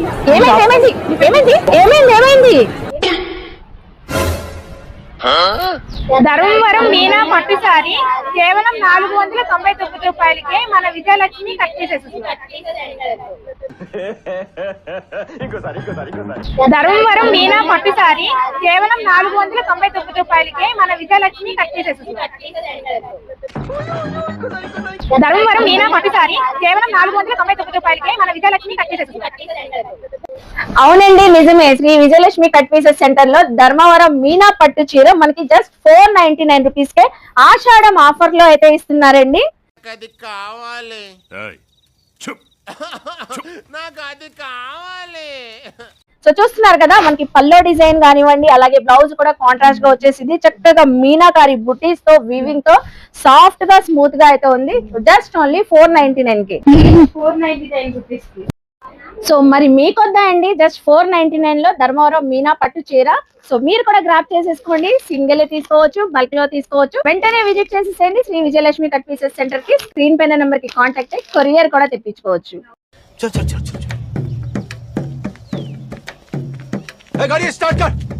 ఏమైంది ఏమైంది? ఏమైంది? ఏమైంది ఏమైంది? ధర్మవరం మీనా పట్టు సారీ కేవలం నాలుగు వందల తొంభై తొమ్మిది రూపాయలకే మన విజయలక్ష్మి కట్ చేసేస్తుంది ధర్మవరం మీనా పట్టు సారీ కేవలం నాలుగు వందల తొంభై తొమ్మిది రూపాయలకే మన విజయలక్ష్మి కట్ చేసేస్తుంది ధర్మవరం మీనా పట్టు సారీ కేవలం నాలుగు వందల తొంభై తొమ్మిది రూపాయలకే మన విజయలక్ష్మి కట్ అవునండి నిజమే. శ్రీ విజయలక్ష్మి కట్ పీసెస్ సెంటర్లో ధర్మవరం మీనా పట్టు చీర మనకి just four ninety nine rupees కే ఆషాఢం ఆఫర్లో అయితే ఇస్తున్నారండి. నాకు అది కావాలి. ఏయ్, చుప్ నాకు అది కావాలి. సో చూస్తున్నారు కదా మనకి పల్లో డిజైన్ కానివ్వండి అలాగే బ్లౌజ్ కూడా కాంట్రాస్ట్గా వచ్చేసింది. చక్కగా మీనాకారి బుటీస్తో వీవింగ్తో సాఫ్ట్గా స్మూత్గా అయితే ఉంది. జస్ట్ ఓన్లీ ఫోర్ నైన్టీ నైన్కి. Four ninety nine rupees so మరి మీకొద్దా అండి? జస్ట్ ఫోర్ నైన్టీ నైన్లో ధర్మవరం మీనా పట్టు చీర. సో మీరు కూడా గ్రాప్ చేసేసుకోండి. సింగిల్ తీసుకోవచ్చు బల్క్లో తీసుకోవచ్చు. వెంటనే విజిట్ చేసేసేయండి. శ్రీ విజయలక్ష్మి కట్ పీసెస్ సెంటర్కి. స్క్రీన్ పైన నెంబర్కి కాంటాక్ట్ అయ్యి కొరియర్ కూడా తెప్పించుకోవచ్చు. गाड़ी स्टार्ट कर।